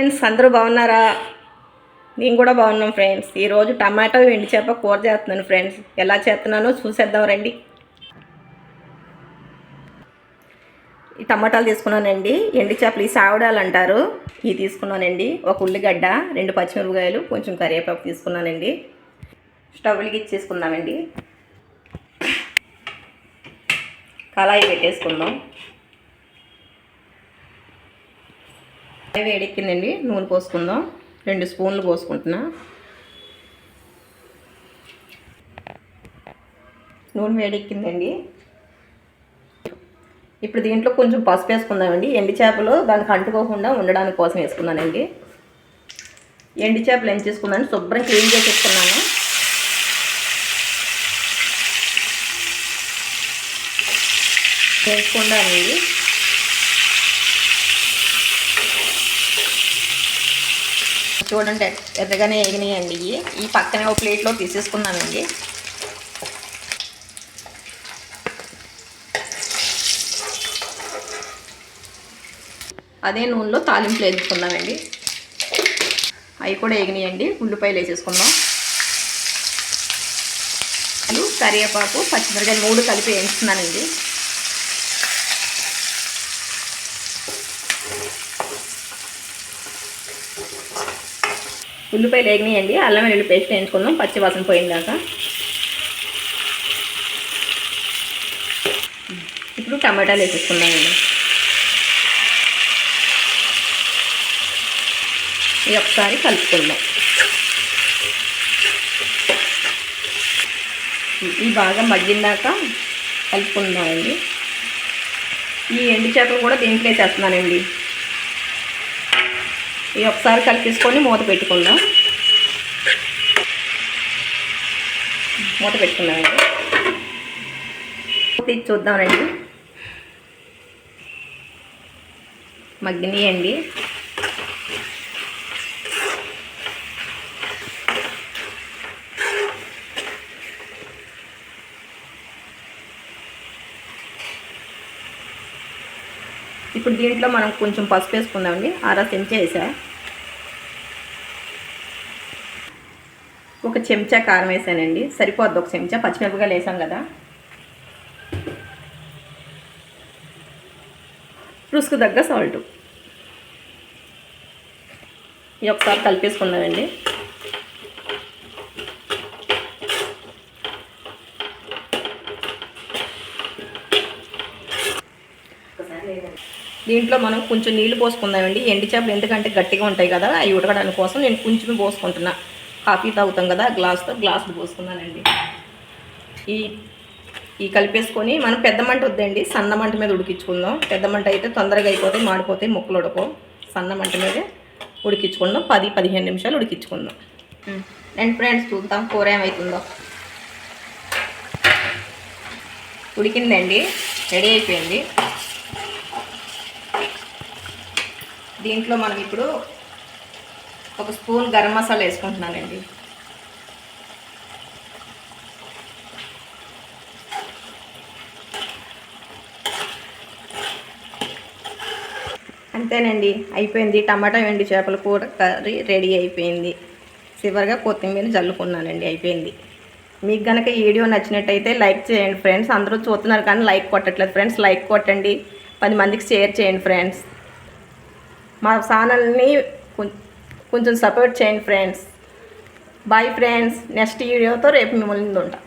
Friends అందరూ బాగున్నారా? నేను కూడా బాగున్నాం ఫ్రెండ్స్ ఈరోజు టమాటో ఎండి చేప కూర చేస్తున్నాను ఫ్రెండ్స్ ఎలా చేస్తున్నానో చూసేద్దాం రండి. ఈ టమాటాలు తీసుకున్నానండి. ఎండి చేపలు ఈ సావడాలు అంటారు. ఇవి తీసుకున్నానండి. ఒక ఉల్లిగడ్డ రెండు పచ్చిమిరపకాయలు కొంచెం కరివేపాకు తీసుకున్నానండి. స్టవ్లకి ఇచ్చేసుకుందామండి కళాయి పెట్టేసుకుందాం. వేడెక్కిందండి. నూనె పోసుకుందాం. రెండు స్పూన్లు పోసుకుంటున్నా. నూనె వేడెక్కిందండి. ఇప్పుడు దీంట్లో కొంచెం పసుపు వేసుకుందామండి. ఎండి చేపలు దానికి అంటుకోకుండా ఉండడానికి కోసం వేసుకున్నానండి. ఎండి చేపలు ఏం చేసుకున్నాను? శుభ్రం క్లీన్ చేసేసుకున్నాను వేసుకుందామండి చూడండి ఎర్రగానే ఎగినాయండి ఇవి. ఈ పక్కనే ఒక ప్లేట్లో తీసేసుకున్నానండి. అదే నూనెలో తాలింపులు వేసుకుందామండి అవి కూడా ఎగినాయండి ఉల్లిపాయలు వేసేసుకుందాం. కరివేపాకు పచ్చిమిరకాయలు మూడు కలిపి వేయించుకున్నానండి. ఉల్లిపాయలు వేగినాయండి అల్లం వెల్లుల్లి పేస్ట్ వేయించుకుందాం పచ్చి వాసన పోయిందాక. ఇప్పుడు టమాటాలు వేసేసుకుందామండి ఇది ఒకసారి కలుపుకుందాం. ఈ బాగా మగ్గిందాక కలుపుకుందామండి. ఈ ఎండు చేపలు కూడా దీంట్లో వేసేస్తున్నానండి. ఇది ఒకసారి కలిపేసుకొని మూత పెట్టుకుందాం. మూత పెట్టుకున్నామండి తీసి చూద్దామండి మగ్గినాయండి. ఇప్పుడు దీంట్లో మనం కొంచెం పసుపు వేసుకుందామండి. అర చెంచా వేసా. ఒక చెంచా కారం వేసానండి. సరిపోద్ది. ఒక చెంచా పచ్చిమిరపకాయలు వేసాం కదా. రుసుకు తగ్గ సాల్ట్ ఇది ఒకసారి కలిపేసుకుందామండి. దీంట్లో మనం కొంచెం నీళ్ళు పోసుకుందామండి. ఎండి చేపలు ఎందుకంటే గట్టిగా ఉంటాయి కదా అవి ఉడకడానికి కోసం నేను కొంచెం పోసుకుంటున్నా. కాఫీ తాగుతాం కదా గ్లాస్తో గ్లాసులు పోసుకున్నానండి ఈ ఈ కలిపేసుకొని మనం పెద్ద మంట వద్దండి సన్న మంట మీద ఉడికించుకుందాం. పెద్ద మంట అయితే తొందరగా అయిపోతాయి మాడిపోతాయి ముక్కలు ఉడకో సన్న మంట మీదే ఉడికించుకుందాం పది పదిహేను నిమిషాలు ఉడికించుకుందాం. అండ్ ఫ్రెండ్స్ చూద్దాం కూర ఏమవుతుందో ఉడికిందండి రెడీ అయిపోయింది. దీంట్లో మనం ఇప్పుడు ఒక స్పూన్ గరం మసాలా వేసుకుంటున్నానండి. అంతేనండి అయిపోయింది. టమాటా వెండి చేపల కూర కర్రీ రెడీ అయిపోయింది. చివరిగా కొత్తిమీర జల్లుకున్నానండి అయిపోయింది. మీకు కనుక ఈ వీడియో నచ్చినట్టయితే లైక్ చేయండి ఫ్రెండ్స్. అందరూ చూస్తున్నారు కానీ లైక్ కొట్టట్లేదు ఫ్రెండ్స్. లైక్ కొట్టండి. పది మందికి షేర్ చేయండి ఫ్రెండ్స్. మా ఛానల్ని కొంచెం సపోర్ట్ చేయండి ఫ్రెండ్స్. బాయ్ ఫ్రెండ్స్ నెక్స్ట్ వీడియోతో రేపు మిమ్మల్ని ఉంటా